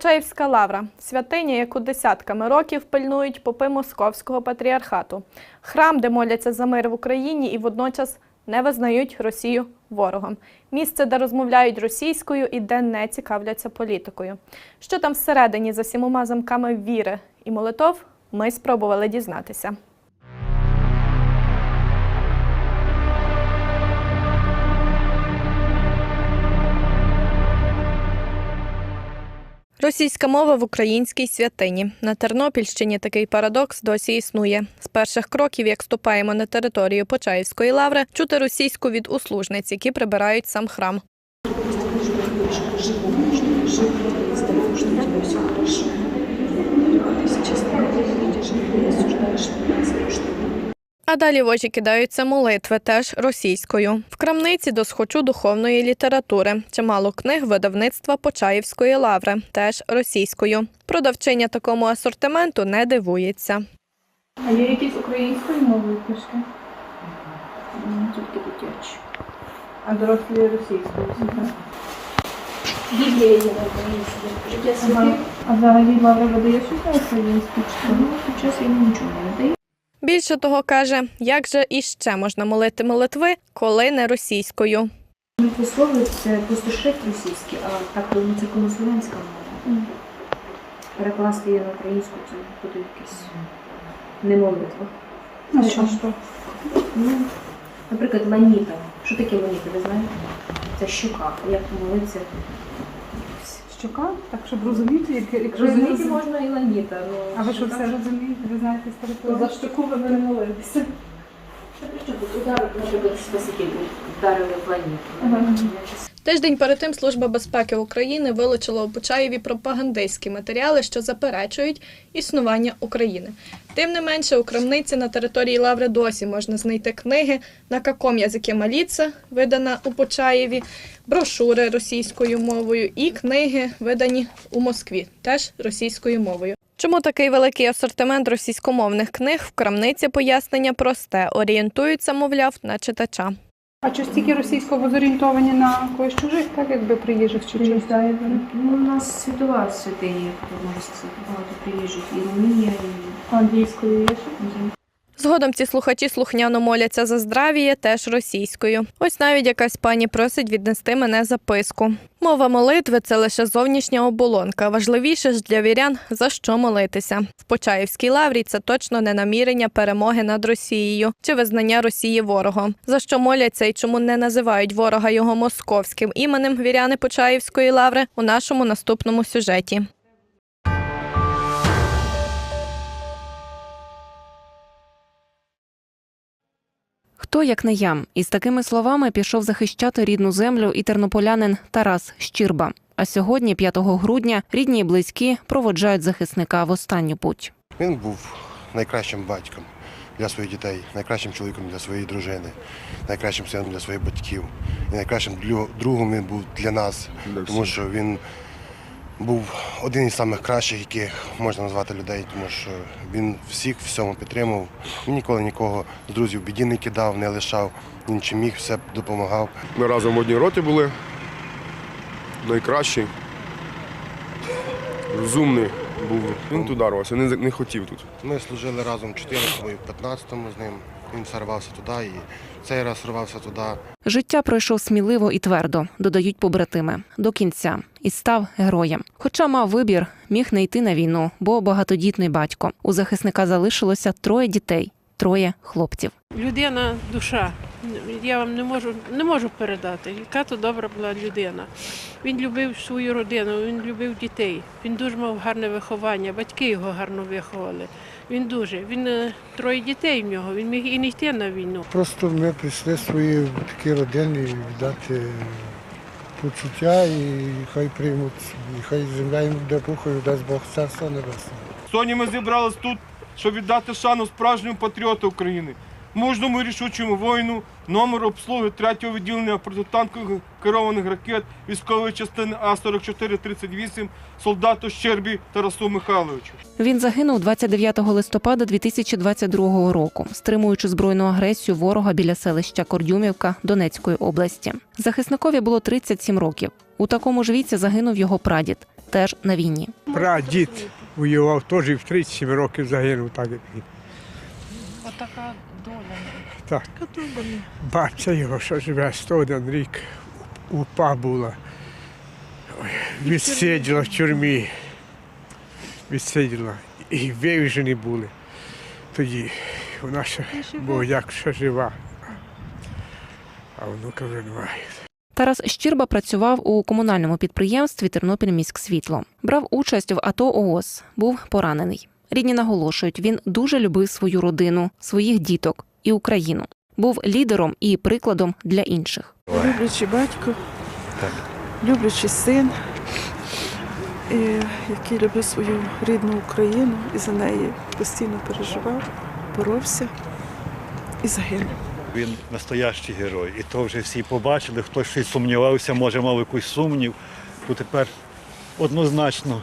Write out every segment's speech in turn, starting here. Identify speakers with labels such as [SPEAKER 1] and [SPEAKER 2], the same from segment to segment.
[SPEAKER 1] Почаївська лавра святиня, яку десятками років пильнують попи московського патріархату. Храм, де моляться за мир в Україні і водночас не визнають Росію ворогом. Місце, де розмовляють російською і де не цікавляться політикою. Що там всередині за сімома замками віри і молитов, ми спробували дізнатися. Російська мова в українській святині. На Тернопільщині такий парадокс досі існує. З перших кроків, як ступаємо на територію Почаївської лаври, чути російську від услужниць, які прибирають сам храм. А далі в очі кидаються молитви, теж російською. В крамниці до схочу духовної літератури. Чимало книг видавництва Почаївської лаври, теж російською. Продавчиня такому асортименту не дивується.
[SPEAKER 2] А є якісь українською мовою книжки?
[SPEAKER 3] Тільки дитячі.
[SPEAKER 2] А дорослі російською.
[SPEAKER 3] Біблія є на українській.
[SPEAKER 2] А взагалі лавра видає щось на українській
[SPEAKER 3] Ну, під час війни нічого не видає.
[SPEAKER 1] Більше того каже, як же іще можна молити молитви, коли не російською.
[SPEAKER 3] Молитвослови це просто шрифт російський, а так то це колослов'янська мова. Перекласти її на українську це буде якесь не молитва.
[SPEAKER 2] А що що?
[SPEAKER 3] Ну, наприклад, ланіта. Що таке ланіта, ви знаєте? Це щука. Як молиться?
[SPEAKER 2] Щока? Так, щоб розуміти, як, якщо
[SPEAKER 3] Розуміти
[SPEAKER 2] розум-
[SPEAKER 3] можна і ланіта. Ну,
[SPEAKER 2] А ви що все розумієте? Ви знаєте
[SPEAKER 3] То за штуку ви не молилися. Що Удар може бути спасики вдарили в ланіту.
[SPEAKER 2] Ага.
[SPEAKER 1] Тиждень перед тим Служба безпеки України вилучила у Почаєві пропагандистські матеріали, що заперечують існування України. Тим не менше, у крамниці на території Лаври досі можна знайти книги на каком язикі моліться, видана у Почаєві, брошури російською мовою і книги, видані у Москві, теж російською мовою. Чому такий великий асортимент російськомовних книг в крамниці пояснення просте, орієнтуються, мовляв, на читача.
[SPEAKER 2] А чи стільки російського зорієнтовані на когось чужих, так якби приїжджих чи чужих?
[SPEAKER 3] Ну, у нас світова святиня, є, можна сказати, багато приїжджих. І Румунія, і
[SPEAKER 2] Англійською є
[SPEAKER 1] Згодом ці слухачі слухняно моляться за здравіє, теж російською. Ось навіть якась пані просить віднести мене записку. Мова молитви це лише зовнішня оболонка. Важливіше ж для вірян за що молитися. В Почаївській лаврі це точно не намірення перемоги над Росією чи визнання Росії ворогом. За що моляться і чому не називають ворога його московським іменем віряни Почаївської лаври у нашому наступному сюжеті.
[SPEAKER 4] Хто як не я? Із такими словами пішов захищати рідну землю і тернополянин Тарас Щірба. А сьогодні, 5 грудня, рідні і близькі проводжають захисника в останню путь.
[SPEAKER 5] Він був найкращим батьком для своїх дітей, найкращим чоловіком для своєї дружини, найкращим сином для своїх батьків. І найкращим другом він був для нас, тому що він був один із самих кращих, яких можна назвати людей, тому що він всіх всьому підтримував. Він ніколи нікого з друзів біді не кидав, не лишав. Він чим міг, все допомагав.
[SPEAKER 6] Ми разом в одній роті були. Найкращий. Розумний був. Він туди рвався, не, не хотів тут.
[SPEAKER 5] Ми служили разом в 14-му і в 15-му з ним. Він все рвався туди і цей раз рвався туди.
[SPEAKER 4] Життя пройшов сміливо і твердо, додають побратими, до кінця, і став героєм. Хоча мав вибір, міг не йти на війну, бо багатодітний батько. У захисника залишилося троє дітей, троє хлопців.
[SPEAKER 7] людина душа. Я вам не можу, не можу передати, яка то добра була людина. Він любив свою родину, він любив дітей. Він дуже мав гарне виховання, батьки його гарно виховали. Він дуже. Він е, троє дітей в нього, він міг і не йти на війну.
[SPEAKER 8] Просто ми прийшли свої такі родини віддати почуття і хай приймуть, і хай земля їм буде пухою, дасть Бог царство небесне.
[SPEAKER 9] Соні ми зібрались тут, щоб віддати шану справжньому патріоту України, мужному і рішучому воїну, номер обслуги 3-го відділення протитанкових керованих ракет військової частини А-4438 солдату Щербі Тарасу Михайловичу.
[SPEAKER 4] Він загинув 29 листопада 2022 року, стримуючи збройну агресію ворога біля селища Кордюмівка Донецької області. Захисникові було 37 років. У такому ж віці загинув його прадід. теж на війні.
[SPEAKER 10] Прадід воював теж і в 37 років загинув, так як він.
[SPEAKER 7] Отака.
[SPEAKER 10] Так. Бабця його, що живе 101 рік, упа була. Ой, Відсиділа в тюрмі. Відсиділа. І вивіжені були. Тоді вона ще, бо як ще жива. А внука вже немає.
[SPEAKER 4] Тарас Щірба працював у комунальному підприємстві Тернопільміськсвітло. Брав участь в АТО ООС, був поранений. Рідні наголошують, він дуже любив свою родину, своїх діток і Україну. Був лідером і прикладом для інших.
[SPEAKER 11] Люблячий батько, люблячий син, який любив свою рідну Україну і за неї постійно переживав, боровся і загинув.
[SPEAKER 12] Він настоящий герой. І то вже всі побачили, хтось щось сумнівався, може мав якийсь сумнів. То тепер однозначно,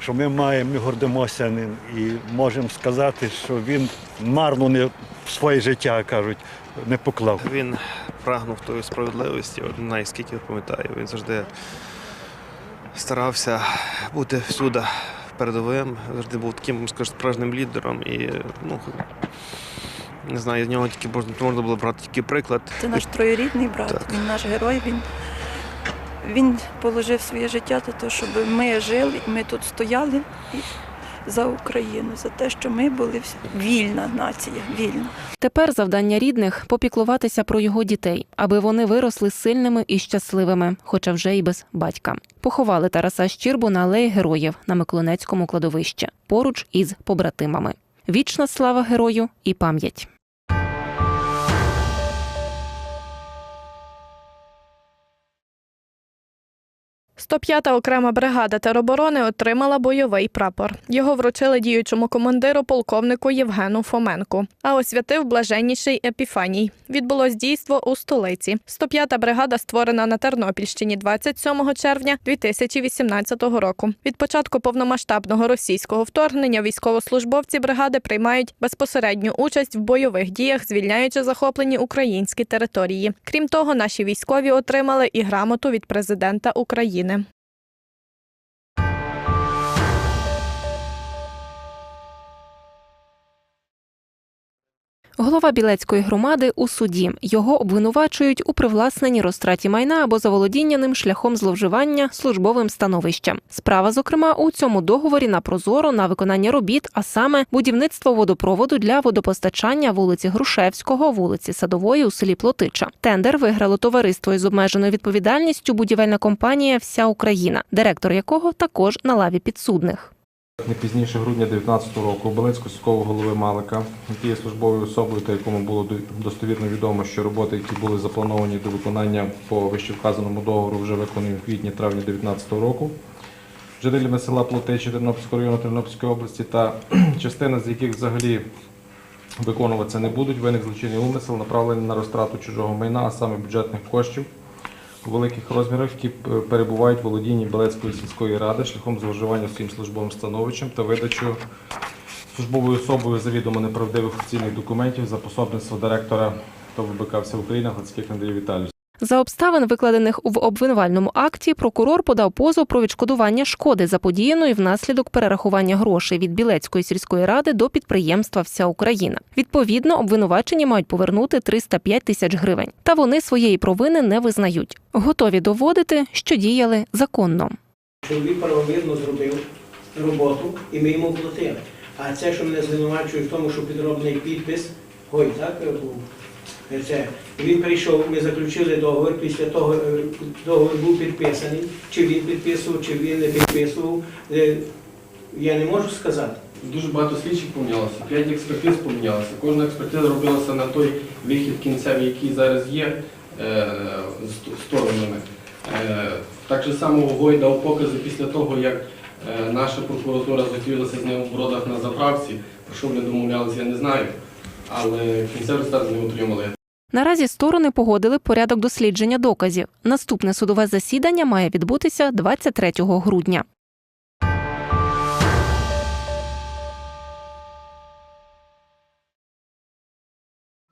[SPEAKER 12] що ми маємо, ми гордимося ним і можемо сказати, що він марно не своє життя, кажуть, не поклав.
[SPEAKER 13] Він прагнув тої справедливості, от не знаю, скільки я пам'ятаю. Він завжди старався бути всюди передовим, завжди був таким, скажу, справжнім лідером. І ну, не знаю, з нього тільки можна, можна було брати тільки приклад.
[SPEAKER 11] Це наш троюрідний брат,
[SPEAKER 13] Так.
[SPEAKER 11] він наш герой. Він, він положив своє життя за те, щоб ми жили, ми тут стояли за Україну, за те, що ми були вільна нація, вільна.
[SPEAKER 4] Тепер завдання рідних попіклуватися про його дітей, аби вони виросли сильними і щасливими, хоча вже й без батька. Поховали Тараса Щірбу на алеї героїв на Миколинецькому кладовищі поруч із побратимами. Вічна слава герою і пам'ять.
[SPEAKER 1] – 105-та окрема бригада тероборони отримала бойовий прапор. Його вручили діючому командиру полковнику Євгену Фоменку, а освятив блаженніший Епіфаній. Відбулось дійство у столиці. 105-та бригада створена на Тернопільщині 27 червня 2018 року. Від початку повномасштабного російського вторгнення військовослужбовці бригади приймають безпосередню участь в бойових діях, звільняючи захоплені українські території. Крім того, наші військові отримали і грамоту від президента України. України.
[SPEAKER 4] Голова Білецької громади у суді його обвинувачують у привласненні розтраті майна або заволодіння ним шляхом зловживання службовим становищем. Справа, зокрема, у цьому договорі на прозоро на виконання робіт, а саме будівництво водопроводу для водопостачання вулиці Грушевського, вулиці Садової у селі Плотича. Тендер виграло товариство із обмеженою відповідальністю будівельна компанія Вся Україна, директор якого також на лаві підсудних.
[SPEAKER 14] Не пізніше грудня 2019 року Белецького сільського голови Малика, який є службовою особою та якому було достовірно відомо, що роботи, які були заплановані до виконання по вищевказаному договору, вже виконані в квітні-травні 2019 року. Жителями села Плотичі Тернопільського району Тернопільської області та частина з яких взагалі виконуватися не будуть, виник злочинний умисел, направлений на розтрату чужого майна, а саме бюджетних коштів великих розмірах, які е, перебувають в володінні Белецької сільської ради шляхом зловживання своїм службовим становищем та видачу службовою особою завідомо неправдивих офіційних документів за пособництво директора ТОВ БК «Вся Україна» Гладських Андрій Віталійович.
[SPEAKER 4] За обставин, викладених в обвинувальному акті, прокурор подав позов про відшкодування шкоди заподіяної внаслідок перерахування грошей від Білецької сільської ради до підприємства Вся Україна. Відповідно, обвинувачені мають повернути 305 тисяч гривень. Та вони своєї провини не визнають. Готові доводити, що діяли законно.
[SPEAKER 15] Чоловік правомірно зробив роботу і ми йому платили. А це, що мене звинувачують в тому, що підробний підпис, ой, так був. Це. Він прийшов, ми заключили договір, після того е, договір був підписаний. Чи він підписував, чи він не підписував, е, я не можу сказати.
[SPEAKER 16] Дуже багато слідчих помінялося, п'ять експертиз помінялося. Кожна експертиза робилася на той вихід кінцевий, який зараз є е, сторонами. Так же само Гой дав покази після того, як наша прокуратура зустрілася з ним у бродах на заправці. Про що вони домовлялися, я не знаю. Але кінцевий результат не отримали.
[SPEAKER 4] Наразі сторони погодили порядок дослідження доказів. Наступне судове засідання має відбутися 23 грудня.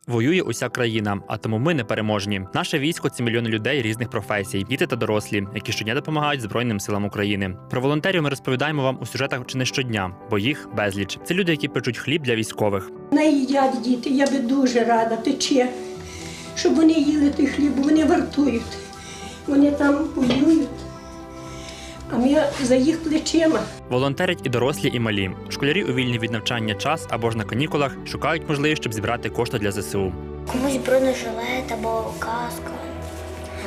[SPEAKER 17] Воює уся країна, а тому ми не переможні. Наше військо це мільйони людей різних професій, діти та дорослі, які щодня допомагають Збройним силам України. Про волонтерів ми розповідаємо вам у сюжетах чи не щодня, бо їх безліч. Це люди, які печуть хліб для військових.
[SPEAKER 18] Не їдять діти, я би дуже рада, тече, щоб вони їли той хліб, вони вартують. Вони там воюють, а ми за їх плечима.
[SPEAKER 17] Волонтерять і дорослі, і малі. Школярі у вільний від навчання час або ж на канікулах шукають можливість, щоб зібрати кошти для ЗСУ.
[SPEAKER 19] Комусь бронежилет або каска.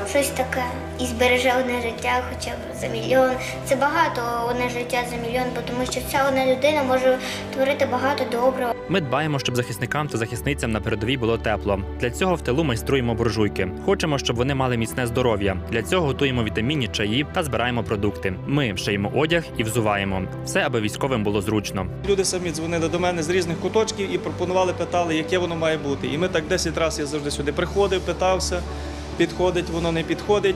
[SPEAKER 19] Щось таке. І збереже одне життя хоча б за мільйон. Це багато одне життя за мільйон, бо тому що ця одна людина може творити багато доброго.
[SPEAKER 17] Ми дбаємо, щоб захисникам та захисницям на передовій було тепло. Для цього в тилу майструємо буржуйки. Хочемо, щоб вони мали міцне здоров'я. Для цього готуємо вітамінні чаї та збираємо продукти. Ми шиємо одяг і взуваємо. Все, аби військовим було зручно.
[SPEAKER 20] Люди самі дзвонили до мене з різних куточків і пропонували, питали, яке воно має бути. І ми так 10 разів я завжди сюди приходив, питався, підходить, воно не підходить.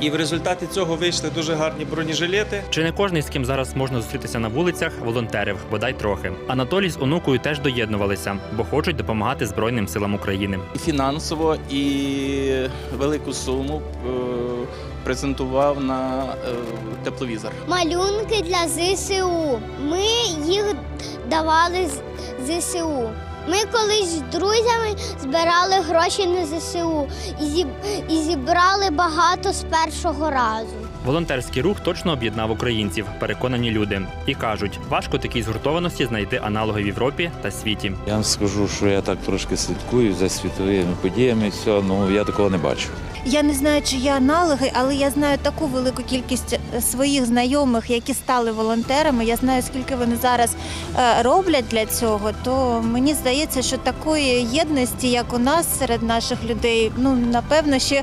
[SPEAKER 20] І в результаті цього вийшли дуже гарні бронежилети.
[SPEAKER 17] Чи не кожний, з ким зараз можна зустрітися на вулицях, волонтерів, бодай трохи. Анатолій з онукою теж доєднувалися, бо хочуть допомагати Збройним силам України.
[SPEAKER 21] І фінансово, і велику суму е, презентував на е, тепловізор.
[SPEAKER 19] Малюнки для ЗСУ. Ми їх давали з ЗСУ. Ми колись з друзями збирали гроші на ЗСУ і, зіб... і зібрали багато з першого разу.
[SPEAKER 17] Волонтерський рух точно об'єднав українців, переконані люди, і кажуть, важко такій згуртованості знайти аналоги в Європі та світі.
[SPEAKER 22] Я вам скажу, що я так трошки слідкую за світовими подіями. Все, ну я такого не бачу.
[SPEAKER 23] Я не знаю, чи є аналоги, але я знаю таку велику кількість е, своїх знайомих, які стали волонтерами. Я знаю, скільки вони зараз е, роблять для цього. То мені здається, що такої єдності, як у нас серед наших людей, ну напевно, ще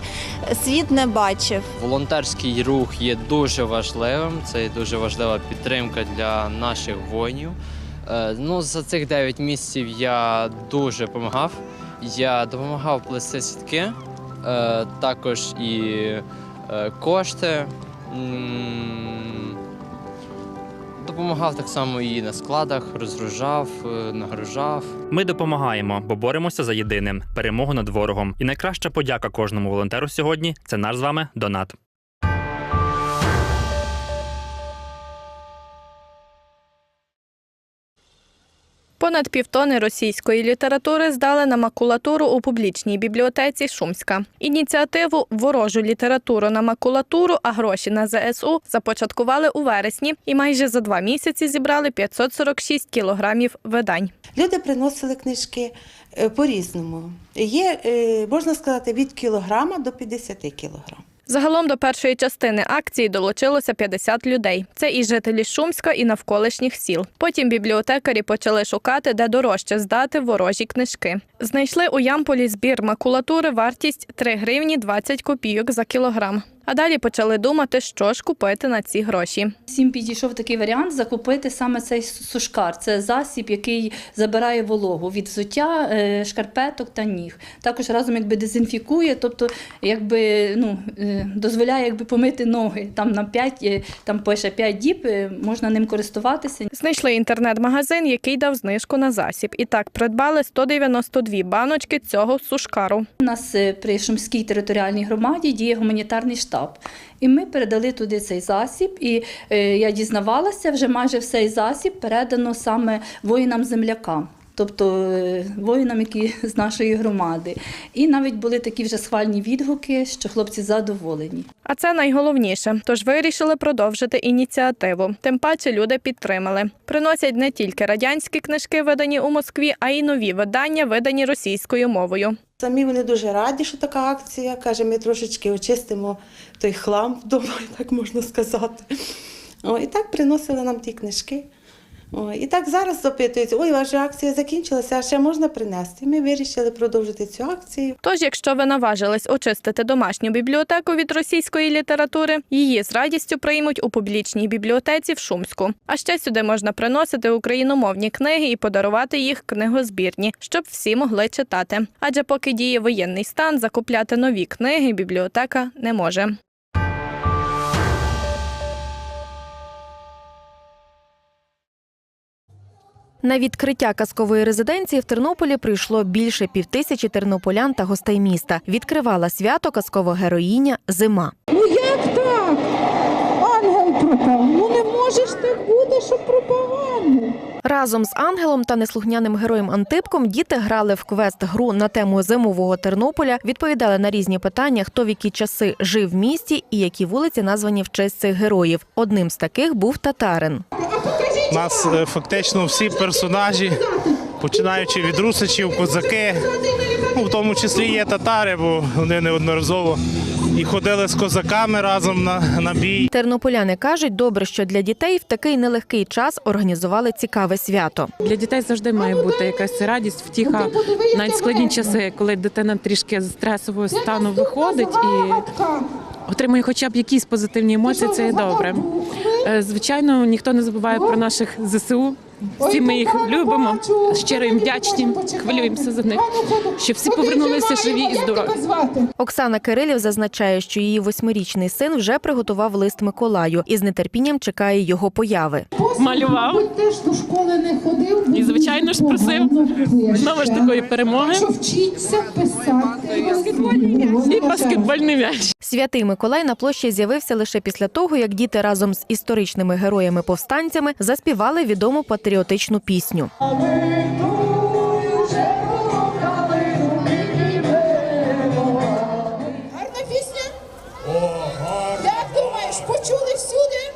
[SPEAKER 23] світ не бачив.
[SPEAKER 24] Волонтерський рух є дуже важливим. Це дуже важлива підтримка для наших воїнів. Е, Ну, за цих 9 місяців я дуже допомагав. Я допомагав плести сітки, також і е, кошти. Допомагав так само і на складах, розгружав, е, нагружав.
[SPEAKER 17] Ми допомагаємо, бо боремося за єдиним перемогу над ворогом. І найкраща подяка кожному волонтеру сьогодні це наш з вами донат.
[SPEAKER 1] Понад півтони російської літератури здали на макулатуру у публічній бібліотеці Шумська. Ініціативу Ворожу літературу на макулатуру, а гроші на ЗСУ започаткували у вересні і майже за два місяці зібрали 546 кілограмів видань.
[SPEAKER 25] Люди приносили книжки е, по-різному. Є, е, можна сказати, від кілограма до 50 кілограм.
[SPEAKER 1] Загалом до першої частини акції долучилося 50 людей. Це і жителі Шумська, і навколишніх сіл. Потім бібліотекарі почали шукати, де дорожче здати ворожі книжки. Знайшли у Ямполі збір макулатури вартість 3 гривні 20 копійок за кілограм. А далі почали думати, що ж купити на ці гроші.
[SPEAKER 26] Всім підійшов такий варіант закупити саме цей сушкар. Це засіб, який забирає вологу від взуття, е, шкарпеток та ніг. Також разом якби дезінфікує, тобто якби ну е, дозволяє якби помити ноги. Там на 5, е, там пише 5 діб, можна ним користуватися.
[SPEAKER 1] Знайшли інтернет-магазин, який дав знижку на засіб. І так придбали 192 баночки цього сушкару.
[SPEAKER 26] У нас е, при Шумській територіальній громаді діє гуманітарний штаб. І ми передали туди цей засіб. І е, я дізнавалася, вже майже цей засіб передано саме воїнам-землякам. Тобто е, воїнам, які з нашої громади. І навіть були такі вже схвальні відгуки, що хлопці задоволені.
[SPEAKER 1] А це найголовніше. Тож вирішили продовжити ініціативу. Тим паче люди підтримали. Приносять не тільки радянські книжки, видані у Москві, а й нові видання, видані російською мовою.
[SPEAKER 25] Самі вони дуже раді, що така акція. Каже, ми трошечки очистимо той хлам вдома, так можна сказати. О, і так приносили нам ті книжки. І так зараз запитують, ой, ваша акція закінчилася, а ще можна принести. Ми вирішили продовжити цю акцію.
[SPEAKER 1] Тож, якщо ви наважились очистити домашню бібліотеку від російської літератури, її з радістю приймуть у публічній бібліотеці в Шумську. А ще сюди можна приносити україномовні книги і подарувати їх книгозбірні, щоб всі могли читати. Адже поки діє воєнний стан, закупляти нові книги бібліотека не може.
[SPEAKER 27] На відкриття казкової резиденції в Тернополі прийшло більше півтисячі тернополян та гостей міста. Відкривала свято казкова героїня Зима.
[SPEAKER 28] Ну як так? Ангел пропав. Ну не можеш так бути, щоб пропав ангел.
[SPEAKER 27] Разом з ангелом та неслухняним героєм Антипком діти грали в квест гру на тему зимового Тернополя, відповідали на різні питання, хто в які часи жив в місті і які вулиці названі в честь цих героїв. Одним з таких був татарин.
[SPEAKER 29] У нас е, фактично всі персонажі, починаючи від русичів, козаки, ну, в тому числі є татари, бо вони неодноразово і ходили з козаками разом на, на бій.
[SPEAKER 27] Тернополяни кажуть, добре, що для дітей в такий нелегкий час організували цікаве свято.
[SPEAKER 30] Для дітей завжди має бути якась радість, втіха, навіть складні часи, коли дитина трішки з стресового стану виходить і отримує хоча б якісь позитивні емоції, це є добре. Е, Звичайно, ніхто не забуває про наших ЗСУ. Всі ми їх любимо, щиро їм вдячні, хвилюємося за них, щоб всі повернулися живі і здорові.
[SPEAKER 27] Оксана Кирилів зазначає, що її восьмирічний син вже приготував лист Миколаю і з нетерпінням чекає його появи.
[SPEAKER 30] Малював
[SPEAKER 28] Теж до школи не ходив.
[SPEAKER 30] і, звичайно ж, просив знову ж такої перемоги.
[SPEAKER 28] Що вчиться писати.
[SPEAKER 30] І баскетбольний м'яч.
[SPEAKER 27] Святий Миколай на площі з'явився лише після того, як діти разом з історичними героями-повстанцями заспівали відому патріотичну пісню.
[SPEAKER 28] Гарна пісня? Як думаєш, почули всюди?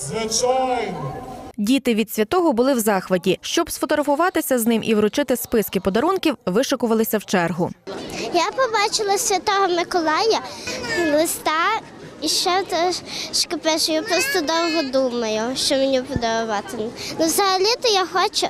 [SPEAKER 29] Звичайно.
[SPEAKER 27] Діти від святого були в захваті. Щоб сфотографуватися з ним і вручити списки подарунків, вишикувалися в чергу.
[SPEAKER 19] Я побачила Святого Миколая, листа і ще трошки пишу. Я просто довго думаю, що мені подарувати. Ну, взагалі-то я хочу,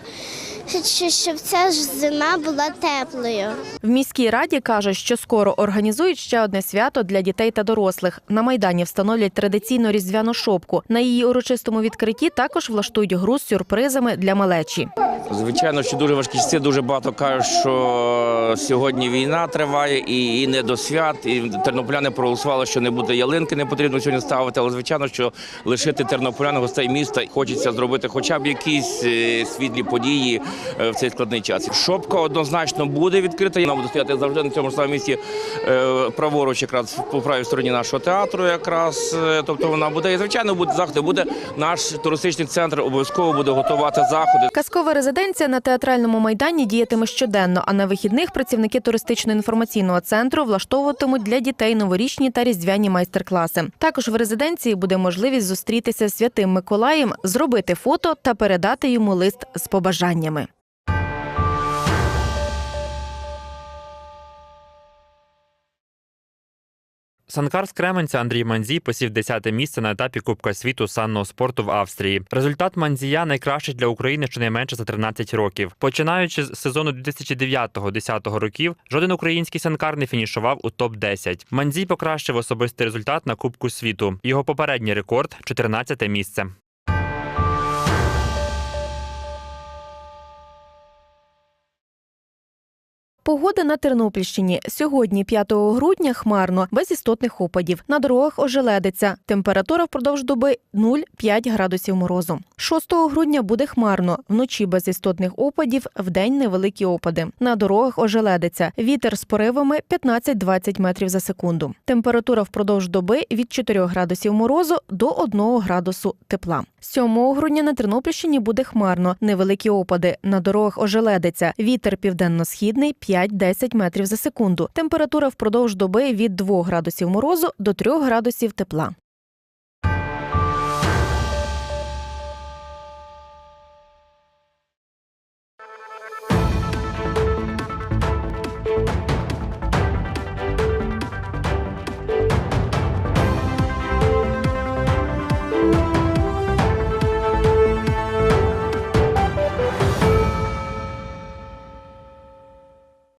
[SPEAKER 19] щоб ця ж зима була теплою.
[SPEAKER 27] В міській раді кажуть, що скоро організують ще одне свято для дітей та дорослих. На майдані встановлять традиційну різдвяну шопку. На її урочистому відкритті також влаштують гру з сюрпризами для малечі.
[SPEAKER 31] Звичайно, що дуже важкі часи. Дуже багато кажуть, що сьогодні війна триває і, і не до свят. І тернополяни проголосували, що не буде ялинки, не потрібно сьогодні ставити. Але звичайно, що лишити тернополян гостей міста хочеться зробити хоча б якісь е, світлі події в цей складний час. Шопка однозначно буде відкрита. Вона буде стояти завжди на цьому самому місці е, праворуч, якраз по правій стороні нашого театру. Якраз Е, тобто вона буде і звичайно буде заходи. Буде наш туристичний центр. Обов'язково буде готувати заходи.
[SPEAKER 27] Казкова резиденція на театральному майдані діятиме щоденно, а на вихідних працівники туристично-інформаційного центру влаштовуватимуть для дітей новорічні та різдвяні майстер-класи. Також в резиденції буде можливість зустрітися з святим Миколаєм, зробити фото та передати йому лист з побажаннями.
[SPEAKER 17] Санкар з Кременця Андрій Манзій посів 10 місце на етапі Кубка світу санного спорту в Австрії. Результат Манзія найкращий для України щонайменше за 13 років. Починаючи з сезону 2009-10 років, жоден український санкар не фінішував у топ 10 Манзій покращив особистий результат на Кубку світу. Його попередній рекорд 14 місце.
[SPEAKER 27] Погода на Тернопільщині сьогодні, 5 грудня, хмарно, без істотних опадів. На дорогах ожеледиться. Температура впродовж доби 0,5 градусів морозу. 6 грудня буде хмарно, вночі без істотних опадів, вдень невеликі опади. На дорогах ожеледиться. Вітер з поривами 15-20 метрів за секунду. Температура впродовж доби від 4 градусів морозу до 1 градусу тепла. 7 грудня на Тернопільщині буде хмарно, невеликі опади. На дорогах ожеледиться. Вітер південно-східний 5-10 метрів за секунду. Температура впродовж доби від 2 градусів морозу до 3 градусів тепла.